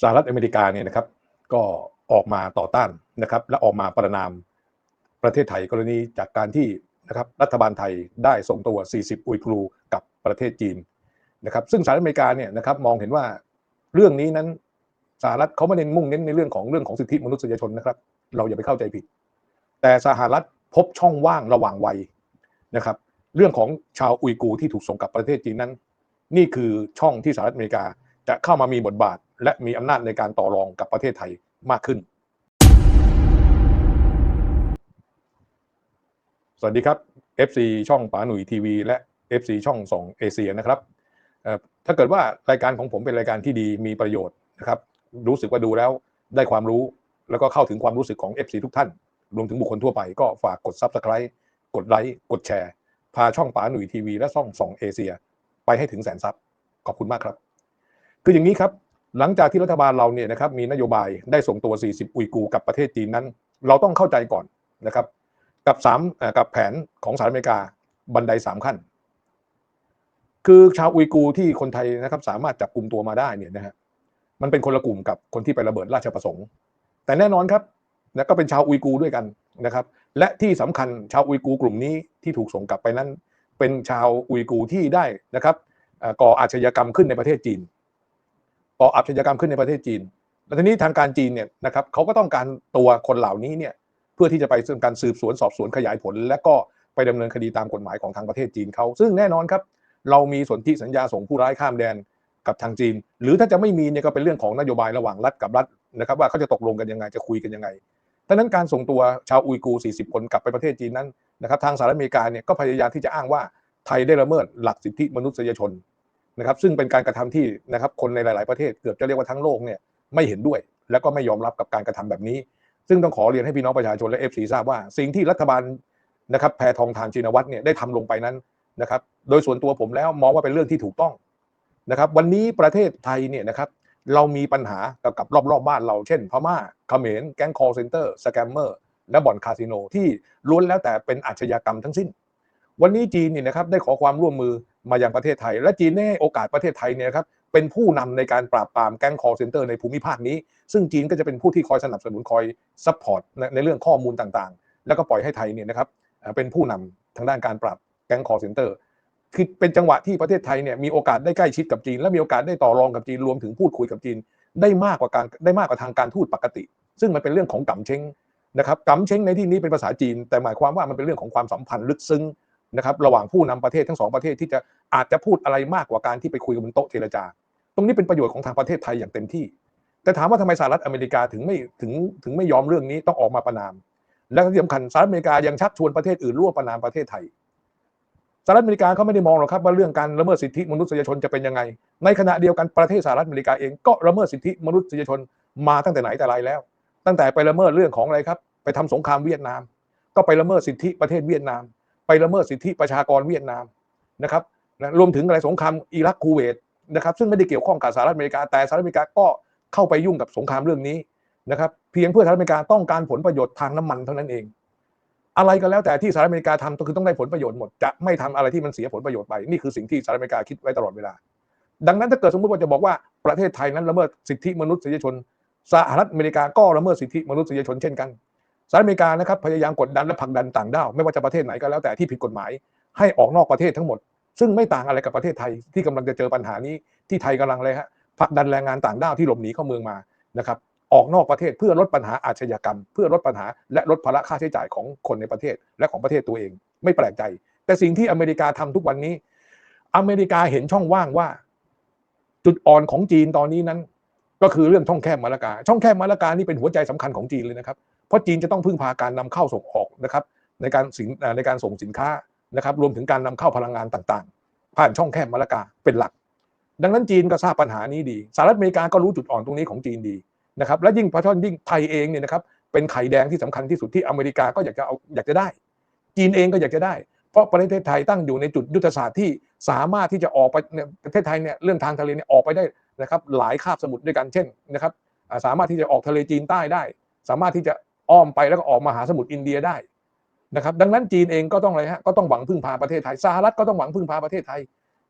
สหรัฐอเมริกาเนี่ยนะครับ ก็ออกมาต่อต้านนะครับ และออกมาประนามประเทศไทยกรณีจากการที่นะครับรัฐบาลไทยได้ส่งตัว 40 อุยกรูกับประเทศจีนนะครับ ซึ่งสหรัฐอเมริกาเนี่ยนะครับมองเห็นว่าเรื่องนี้นั้นสหรัฐเขาไม่ได้มุ่งเน้นในเรื่องของเรื่องของสิทธิมนุษยชนนะครับ เราอย่าไปเข้าใจผิด แต่สหรัฐพบช่องว่างระหว่างวัยนะครับ เรื่องของชาวอุยกูร์ที่ถูกส่งกลับประเทศจีนนั้น นี่คือช่องที่สหรัฐอเมริกาจะเข้ามามีบทบาท และมีอำนาจในการต่อรองกับประเทศไทยมากขึ้น สวัสดีครับ FC ช่องป๋าหนุ่ยทีวีและ FC ช่องสองเอเชียนะครับถ้าเกิดว่ารายการของผมเป็นรายการที่ดีมีประโยชน์นะครับ รู้สึกว่าดูแล้วได้ความรู้ แล้วก็เข้าถึงความรู้สึกของ FC ทุกท่าน รวมถึงบุคคลทั่วไปก็ฝากกด Subscribe กดไลค์กดแชร์ พาช่องป๋าหนุ่ยทีวีและช่องสองเอเชียไปให้ถึงแสนซับขอบคุณมากครับ คืออย่างนี้ครับ หลังจากที่รัฐบาลเราเนี่ยนะครับมีนโยบายได้ส่งตัว 40 อุยกูกับประเทศจีนนั้น เราต้องเข้าใจก่อนนะครับ กับสามกับแผนของสหรัฐอเมริกาบันไดสามขั้น คือชาวอุยกูที่คนไทยนะครับสามารถจับกลุ่มตัวมาได้เนี่ยนะฮะมันเป็นคนละกลุ่มกับคนที่ไประเบิดราชประสงค์ แต่แน่นอนครับนะก็เป็นชาวอุยกูด้วยกันนะครับ และที่สำคัญชาวอุยกูกลุ่มนี้ที่ถูกส่งกลับไปนั้น เป็นชาวอุยกูที่ได้นะครับก่ออาชญากรรมขึ้นในประเทศจีน ก่ออาชญากรรมขึ้นในประเทศจีน และทีนี้ทางการจีนเนี่ยนะครับเขาก็ต้องการตัวคนเหล่านี้เนี่ยเพื่อที่จะไปซึ่งการสืบสวนสอบสวนขยายผล และก็ไปดำเนินคดีตามกฎหมายของทางประเทศจีนเขาซึ่งแน่นอนครับเรามีสนธิสัญญาส่งผู้ร้ายข้ามแดนกับทางจีน หรือถ้าจะไม่มีเนี่ยก็เป็นเรื่องของนโยบายระหว่างรัฐกับรัฐนะครับว่าเขาจะตกลงกันยังไงจะคุยกันยังไงดังนั้นการส่งตัวชาวอุยกู 40 คนกลับไปประเทศจีนนั้นนะครับทางสหรัฐอเมริกาเนี่ยก็พยายามที่จะอ้างว่าไทยได้ละเมิดหลักสิทธิมนุษยชน นะครับซึ่งเป็นการกระทำที่นะครับคนในหลาย ๆประเทศเกือบจะเรียกว่าทั้งโลกเนี่ยไม่เห็นด้วย แล้วก็ไม่ยอมรับกับการกระทำแบบนี้ ซึ่งต้องขอเรียนให้พี่น้องประชาชนและเอฟซีทราบว่า สิ่งที่รัฐบาลนะครับแพทองทานชินวัตรเนี่ยได้ทำลงไปนั้นนะครับโดยส่วนตัวผมแล้วมองว่าเป็นเรื่องที่ถูกต้องนะครับวันนี้ประเทศไทยเนี่ยนะครับเรามีปัญหากับรอบๆบบ้านเราเช่น พม่าเขมรแก๊งคอร์เซนเตอร์สแกมเมอร์และบ่อนคาสิโนที่ล้วนแล้วแต่เป็นอาชญากรรมทั้งสิ้น วันนี้จีนเนี่ยนะครับได้ขอความร่วมมือ มายังประเทศไทย และจีนได้โอกาสประเทศไทยเนี่ยครับเป็นผู้นำในการปราบปรามแก๊งคอร์เซนเตอร์ในภูมิภาคนี้ ซึ่งจีนก็จะเป็นผู้ที่คอยสนับสนุนคอยซัพพอร์ตในเรื่องข้อมูลต่างๆ แล้วก็ปล่อยให้ไทยเนี่ยนะครับเป็นผู้นำทางด้านการปราบแก๊งคอร์เซนเตอร์คือเป็นจังหวะที่ประเทศไทยเนี่ยมีโอกาสได้ใกล้ชิดกับจีน และมีโอกาสได้ต่อรองกับจีนรวมถึงพูดคุยกับจีน ได้มากกว่าการได้มากกว่าทางการทูตปกติ ซึ่งมันเป็นเรื่องของกัมเชงนะครับกัมเชงในที่นี้เป็นภาษาจีน แต่หมายความว่ามันเป็นเรื่องของความสัมพันธ์ลึกซึ้ง นะครับระหว่างผู้นำประเทศทั้งสองประเทศที่จะอาจจะพูดอะไรมากกว่าการที่ไปคุยกับบนโต๊ะเจรจา ตรงนี้เป็นประโยชน์ของทางประเทศไทยอย่างเต็มที่ แต่ถามว่าทำไมสหรัฐอเมริกาถึงไม่ถึงถึงไม่ยอมเรื่องนี้ต้องออกมาประนาม และที่สำคัญสหรัฐอเมริกายังชักชวนประเทศอื่นร่วมประนามประเทศไทยสหรัฐอเมริกาเขาไม่ได้มองหรอกครับว่าเรื่องการละเมิดสิทธิมนุษยชนจะเป็นยังไง ในขณะเดียวกันประเทศสหรัฐอเมริกาเองก็ละเมิดสิทธิมนุษยชนมาตั้งแต่ไหนแต่ไรแล้ว ตั้งแต่ไปละเมิดเรื่องของอะไรครับ ไปทำสงครามเวียดนาม ก็ไปละเมิดสิทธิประเทศเวียดนาม ไปละเมิดสิทธิประชากรเวียดนามนะครับรวมถึงอะไรสงครามอิรักคูเวตนะครับซึ่งไม่ได้เกี่ยวข้องกับสหรัฐอเมริกาแต่สหรัฐอเมริกาก็เข้าไปยุ่งกับสงครามเรื่องนี้นะครับเพียงเพื่อสหรัฐอเมริกาต้องการผลประโยชน์ทางน้ำมันเท่านั้นเอง อะไรก็แล้วแต่ที่สหรัฐอเมริกาทำก็คือต้องได้ผลประโยชน์หมดจะไม่ทำอะไรที่มันเสียผลประโยชน์ไปนี่คือสิ่งที่สหรัฐอเมริกาคิดไว้ตลอดเวลา ดังนั้นถ้าเกิดสมมติว่าจะบอกว่าประเทศไทยนั้นละเมิดสิทธิมนุษยชน สหรัฐอเมริกาก็ละเมิดสิทธิมนุษยชนเช่นกัน สหรัฐอเมริกานะครับพยายามกดดันและผลักดันต่างด้าวไม่ว่าจะประเทศไหนก็แล้วแต่ที่ผิดกฎหมาย ให้ออกนอกประเทศทั้งหมด ซึ่งไม่ต่างอะไรกับประเทศไทยที่กำลังจะเจอปัญหานี้ที่ไทยกำลังเลยฮะผลักดันแรงงานต่างด้าวที่หลบหนีเข้าเมืองมานะครับออกนอกประเทศเพื่อลดปัญหาอาชญากรรม เพื่อลดปัญหาและลดภาระค่าใช้จ่ายของคนในประเทศและของประเทศตัวเอง ไม่แปลกใจ แต่สิ่งที่อเมริกาทำทุกวันนี้ อเมริกาเห็นช่องว่างว่า จุดอ่อนของจีนตอนนี้นั้น ก็คือเรื่องช่องแคบมาลากา ช่องแคบมาลากานี่เป็นหัวใจสำคัญของจีนเลยนะครับ เพราะจีนจะต้องพึ่งพาการนำเข้าส่งออกนะครับในการสินในการส่งสินค้านะครับรวมถึงการนำเข้าพลังงานต่างๆ ผ่านช่องแคบมาลากาเป็นหลัก ดังนั้นจีนก็ทราบปัญหานี้ดีสหรัฐอเมริกาก็รู้จุดอ่อนตรงนี้ของจีนดีนะครับและยิ่งพระท่านยิ่งไทยเองเนี่ยนะครับเป็นไข่แดงที่สำคัญที่สุดที่อเมริกาก็อยากจะเอาอยากจะได้ จีนเองก็อยากจะได้ เพราะประเทศไทยตั้งอยู่ในจุดยุทธศาสตร์ที่สามารถที่จะออกไปประเทศไทยเนี่ยเรื่องทางทะเลเนี่ยออกไปได้นะครับหลายคาบสมุทรด้วยกันเช่นนะครับสามารถที่จะออกทะเลจีนใต้ได้ สามารถที่จะ อ้อมไปแล้วก็ออกมาหาสมุทรอินเดียได้นะครับ ดังนั้นจีนเองก็ต้องอะไรฮะก็ต้องหวังพึ่งพาประเทศไทยสหรัฐก็ต้องหวังพึ่งพาประเทศไทย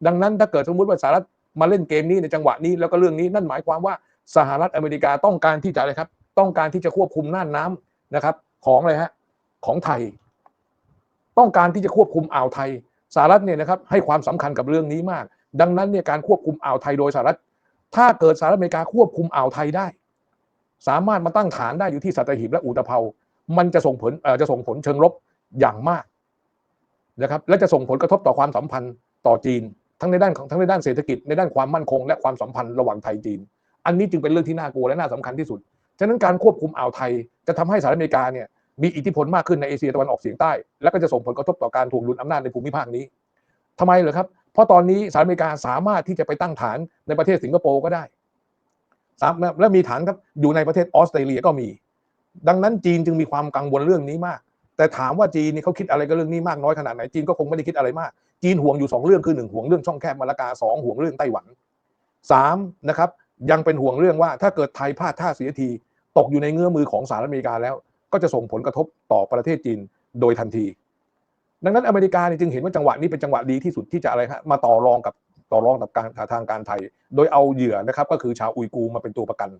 ดังนั้นถ้าเกิดสมมติว่าสหรัฐมาเล่นเกมนี้ในจังหวะนี้แล้วก็เรื่องนี้นั่นหมายความว่าสหรัฐอเมริกาต้องการที่จะอะไรครับ ต้องการที่จะควบคุมน่านน้ำนะครับ ของอะไรฮะของไทย ต้องการที่จะควบคุมอ่าวไทยสหรัฐเนี่ยนะครับให้ความสำคัญกับเรื่องนี้มาก ดังนั้นเนี่ยการควบคุมอ่าวไทยโดยสหรัฐ ถ้าเกิดสหรัฐอเมริกาควบคุมอ่าวไทยได้ สามารถมาตั้งฐานได้อยู่ที่สัตหีบและอุตภเปามันจะส่งผลจะส่งผลเชิงลบอย่างมากนะครับและจะส่งผลกระทบต่อความสัมพันธ์ต่อจีน ทั้งในด้านของทั้งในด้านเศรษฐกิจในด้านความมั่นคง และความสัมพันธ์ระหว่างไทยจีน อันนี้จึงเป็นเรื่องที่น่ากลัวและน่าสำคัญที่สุดฉะนั้นการควบคุมอ่าวไทยจะทำให้สหรัฐอเมริกาเนี่ยมีอิทธิพลมากขึ้นในเอเชียตะวันออกเฉียงใต้ และก็จะส่งผลกระทบต่อการถ่วงดุลอำนาจในภูมิภาคนี้ทำไมเหรอครับ เพราะตอนนี้สหรัฐอเมริกาสามารถที่จะไปตั้งฐานในประเทศสิงคโปร์ก็ได้ สามและมีฐานครับอยู่ในประเทศออสเตรเลียก็มี ดังนั้นจีนจึงมีความกังวลเรื่องนี้มาก แต่ถามว่าจีนนี่เขาคิดอะไรกับเรื่องนี้มากน้อยขนาดไหนจีนก็คงไม่ได้คิดอะไรมาก จีนห่วงอยู่สองเรื่องคือหนึ่งห่วงเรื่องช่องแคบมาลากาสองห่วงเรื่องไต้หวันสามนะครับยังเป็นห่วงเรื่องว่าถ้าเกิดไทยพลาดท่าเสียที ตกอยู่ในเงื้อมือของสหรัฐอเมริกาแล้ว ก็จะส่งผลกระทบต่อประเทศจีนโดยทันที ดังนั้นอเมริกาจึงเห็นว่าจังหวะนี้เป็นจังหวะดีที่สุดที่จะอะไรครับมาต่อรองกับ ต่อรองกับการทางการไทย โดยเอาเหยื่อนะครับก็คือชาวอุยกูมาเป็นตัวประกัน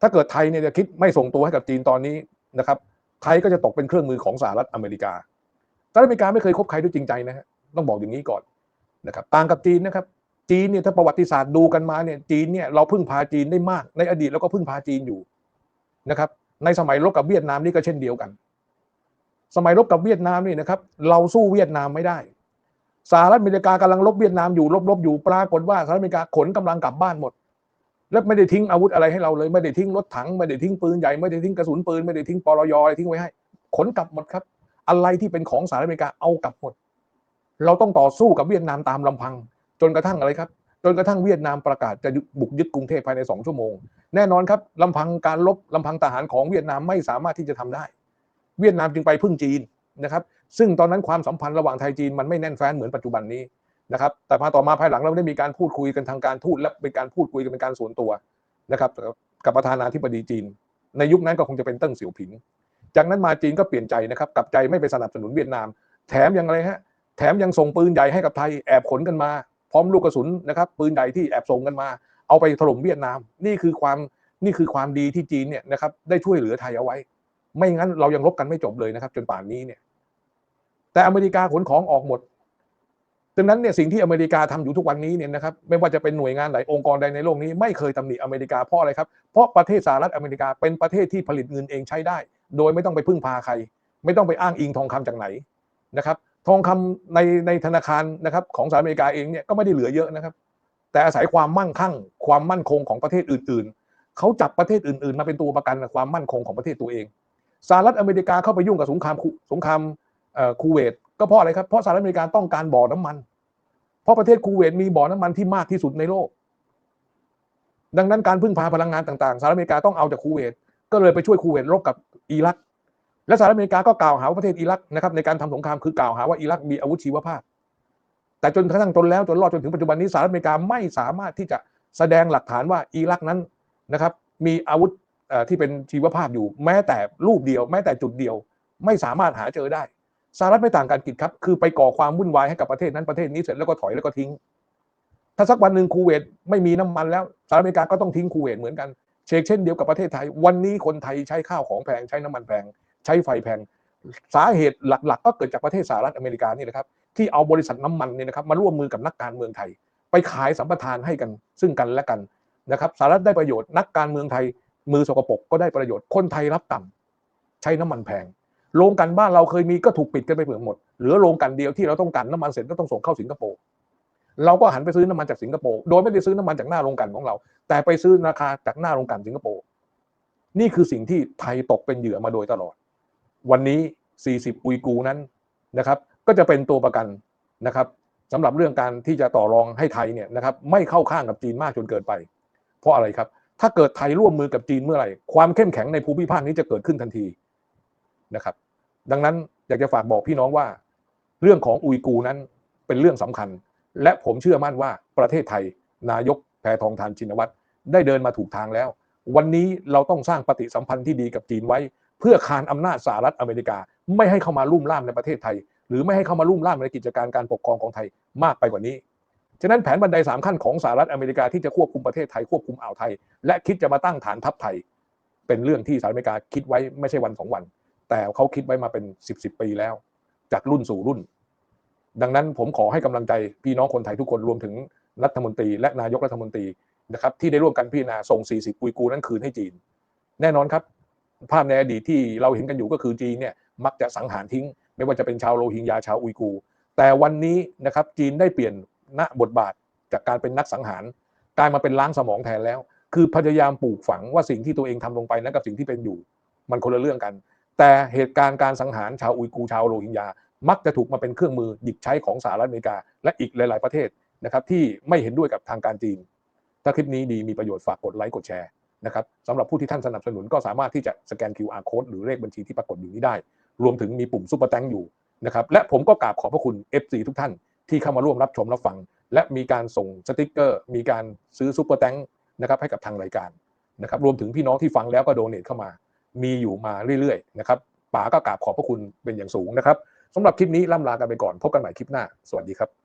ถ้าเกิดไทยเนี่ยจะคิดไม่ส่งตัวให้กับจีนตอนนี้นะครับไทยก็จะตกเป็นเครื่องมือของสหรัฐอเมริกาสหรัฐอเมริกาไม่เคยคบใครด้วยจริงใจนะฮะต้องบอกอย่างนี้ก่อนนะครับต่างกับจีนนะครับจีนเนี่ยถ้าประวัติศาสตร์ดูกันมาเนี่ยจีนเนี่ยเราพึ่งพาจีนได้มากในอดีตเราก็พึ่งพาจีนอยู่นะครับในสมัยรบกับเวียดนามนี่ก็เช่นเดียวกัน สมัยรบกับเวียดนามนี่นะครับเราสู้เวียดนามไม่ได้ สหรัฐอเมริกากำลังลบเวียดนามอยู่ลบๆอยู่ปรากฏว่าสหรัฐอเมริกาขนกำลังกลับบ้านหมด และไม่ได้ทิ้งอาวุธอะไรให้เราเลย ไม่ได้ทิ้งรถถังไม่ได้ทิ้งปืนใหญ่ไม่ได้ทิ้งกระสุนปืนไม่ได้ทิ้งปลยอะไรทิ้งไว้ให้ ขนกลับหมดครับ อะไรที่เป็นของสหรัฐอเมริกาเอากลับหมด เราต้องต่อสู้กับเวียดนามตามลำพัง จนกระทั่งอะไรครับ จนกระทั่งเวียดนามประกาศจะบุกยึดกรุงเทพภายในสองชั่วโมง แน่นอนครับลำพังการลบลำพังทหารของเวียดนามไม่สามารถที่จะทำได้ เวียดนามจึงไปพึ่งจีน นะครับซึ่งตอนนั้นความสัมพันธ์ระหว่างไทยจีนมันไม่แน่นแฟ้นเหมือนปัจจุบันนี้นะครับแต่พอต่อมาภายหลังเราได้มีการพูดคุยกันทางการทูตและเป็นการพูดคุยกันเป็นการส่วนตัวนะครับกับประธานาธิบดีจีน ในยุคนั้นก็คงจะเป็นเติ้งเสี่ยวผิง จากนั้นมาจีนก็เปลี่ยนใจนะครับกลับใจไม่ไปสนับสนุนเวียดนาม แถมยังอะไรฮะแถมยังส่งปืนใหญ่ให้กับไทยแอบขนกันมา พร้อมลูกกระสุนนะครับปืนใหญ่ที่แอบส่งกันมา เอาไปถล่มเวียดนาม นี่คือความนี่คือความดีที่จีนเนี่ยนะครับได้ช่วยเหลือไทยเอาไว้ ไม่งั้นเรายังลบกันไม่จบเลยนะครับ จนป่านนี้เนี่ย แต่อเมริกาขนของออกหมดดังนั้นเนี่ยสิ่งที่อเมริกาทำอยู่ทุกวันนี้เนี่ยนะครับไม่ว่าจะเป็นหน่วยงานไหนองค์กรใดในโลกนี้ ไม่เคยตำหนิอเมริกาเพราะอะไรครับ เพราะประเทศสหรัฐอเมริกาเป็นประเทศที่ผลิตเงินเองใช้ได้ โดยไม่ต้องไปพึ่งพาใคร ไม่ต้องไปอ้างอิงทองคำจากไหนนะครับ ทองคำในในธนาคารนะครับของสหรัฐอเมริกาเองเนี่ยก็ไม่ได้เหลือเยอะนะครับ แต่อาศัยความมั่งคั่ง ความมั่นคงของประเทศอื่น ๆเขาจับประเทศอื่น ๆ มาเป็นตัวประกันความมั่นคงของประเทศตัวเอง สหรัฐอเมริกาเข้าไปยุ่งกับสงครามสงครามคูเวตก็เพราะอะไรครับเพราะสหรัฐอเมริกาต้องการบ่อน้ำมัน เพราะประเทศคูเวตมีบ่อน้ำมันที่มากที่สุดในโลก ดังนั้นการพึ่งพาพลังงานต่างๆสหรัฐอเมริกาต้องเอาจากคูเวตก็เลยไปช่วยคูเวตรบกับอิรัก และสหรัฐอเมริกาก็กล่าวหาว่าประเทศอิรักนะครับในการทำสงครามคือกล่าวหาว่าอิรักมีอาวุธชีวภาพ แต่จนกระทั่งจนแล้วจนรอดจนถึงปัจจุบันนี้สหรัฐอเมริกาไม่สามารถที่จะแสดงหลักฐานว่าอิรักนั้นนะครับมีอาวุธ ที่เป็นชีวภาพอยู่ แม้แต่รูปเดียว แม้แต่จุดเดียว ไม่สามารถหาเจอได้สหรัฐไม่ต่างกันกิจครับ คือไปก่อความวุ่นวายให้กับประเทศนั้นประเทศนี้เสร็จแล้วก็ถอยแล้วก็ทิ้ง ถ้าสักวันหนึ่งคูเวตไม่มีน้ำมันแล้วสหรัฐอเมริกาก็ต้องทิ้งคูเวตเหมือนกันเชกเช่นเดียวกับประเทศไทย วันนี้คนไทยใช้ข้าวของแพงใช้น้ำมันแพงใช้ไฟแพงสาเหตุหลัก ๆ ก็เกิดจากประเทศสหรัฐอเมริกานี่แหละครับที่เอาบริษัทน้ำมันเนี่ยนะครับมาร่วมมือกับนักการเมืองไทย ไปขายสัมปทานให้กันซึ่งกันและกันนะครับสหรัฐได้ประโยชน์นักการเมืองไทย มือสกปรกก็ได้ประโยชน์คนไทยรับต่ำใช้น้ำมันแพงโรงกันบ้านเราเคยมีก็ถูกปิดกันไปเปลือหมดเหลือโรงกันเดียวที่เราต้องการน้ำมันเสร็จก็ต้องส่งเข้าสิงคโปร์เราก็หันไปซื้อน้ำมันจากสิงคโปร์โดยไม่ได้ซื้อน้ำมันจากหน้าโรงกันของเรา แต่ไปซื้อราคาจากหน้าโรงกันสิงคโปร์นี่คือสิ่งที่ไทยตกเป็นเหยื่อมาโดยตลอด วันนี้ 40 อุยกูนั้นนะครับ ก็จะเป็นตัวประกันนะครับสำหรับเรื่องการที่จะต่อรองให้ไทยเนี่ยนะครับ ไม่เข้าข้างกับจีนมากจนเกินไป เพราะอะไรครับ ถ้าเกิดไทยร่วมมือกับจีนเมื่อไหร่ ความเข้มแข็งในภูมิภาคนี้จะเกิดขึ้นทันทีนะครับ ดังนั้นอยากจะฝากบอกพี่น้องว่า เรื่องของอุยกูนั้นเป็นเรื่องสำคัญ และผมเชื่อมั่นว่าประเทศไทย นายกแพทองทานชินวัตรได้เดินมาถูกทางแล้ว วันนี้เราต้องสร้างปฏิสัมพันธ์ที่ดีกับจีนไว้ เพื่อคานอำนาจสหรัฐอเมริกา ไม่ให้เข้ามาลุ่มล่ามในประเทศไทย หรือไม่ให้เข้ามาลุ่มล่ามในกิจการการปกครองของไทยมากไปกว่านี้ ฉะนั้นแผนบันไดสามขั้นของสหรัฐอเมริกาที่จะควบคุมประเทศไทยควบคุมอ่าวไทย และคิดจะมาตั้งฐานทัพไทย เป็นเรื่องที่สหรัฐอเมริกาคิดไว้ไม่ใช่วันสองวัน แต่เขาคิดไว้มาเป็นสิบสิบปีแล้ว จากรุ่นสู่รุ่น ดังนั้นผมขอให้กำลังใจพี่น้องคนไทยทุกคนรวมถึงรัฐมนตรี และนายกรัฐมนตรีนะครับที่ได้ร่วมกันพิจารณาส่ง 40 กุยกูนั้นคืนให้จีน แน่นอนครับ ภาพในอดีตที่เราเห็นกันอยู่ก็คือจีนเนี่ยมักจะสังหารทิ้ง ไม่ว่าจะเป็นชาวโรฮิงญาชาวอุยกู แต่วันนี้นะครับจีนได้เปลี่ยน ณบทบาทจากการเป็นนักสังหารกลายมาเป็นล้างสมองแทนแล้ว คือพยายามปลูกฝังว่าสิ่งที่ตัวเองทำลงไปนั้นกับสิ่งที่เป็นอยู่ มันคนละเรื่องกัน แต่เหตุการณ์การสังหารชาวอุยกูร์ชาวโรฮิงญา มักจะถูกมาเป็นเครื่องมือหยิบใช้ของสหรัฐอเมริกา และอีกหลาย ๆ ประเทศนะครับที่ไม่เห็นด้วยกับทางการจีน ถ้าคลิปนี้ดีมีประโยชน์ฝากกดไลค์กดแชร์นะครับสำหรับผู้ที่ท่านสนับสนุนก็สามารถที่จะสแกน QR code หรือเลขบัญชีที่ปรากฏอยู่นี้ได้ รวมถึงมีปุ่มซุปเปอร์แตงอยู่นะครับและผมก็กราบขอบพระคุณ FC ทุกท่าน ที่เข้ามาร่วมรับชมรับฟัง และมีการส่งสติกเกอร์ มีการซื้อซูเปอร์แตงนะครับให้กับทางรายการนะครับรวมถึงพี่น้องที่ฟังแล้วก็โดเนทเข้ามา มีอยู่มาเรื่อยๆนะครับป๋าก็กราบขอบพระคุณเป็นอย่างสูงนะครับสำหรับคลิปนี้ล่ำลากันไปก่อนพบกันใหม่คลิปหน้า สวัสดีครับ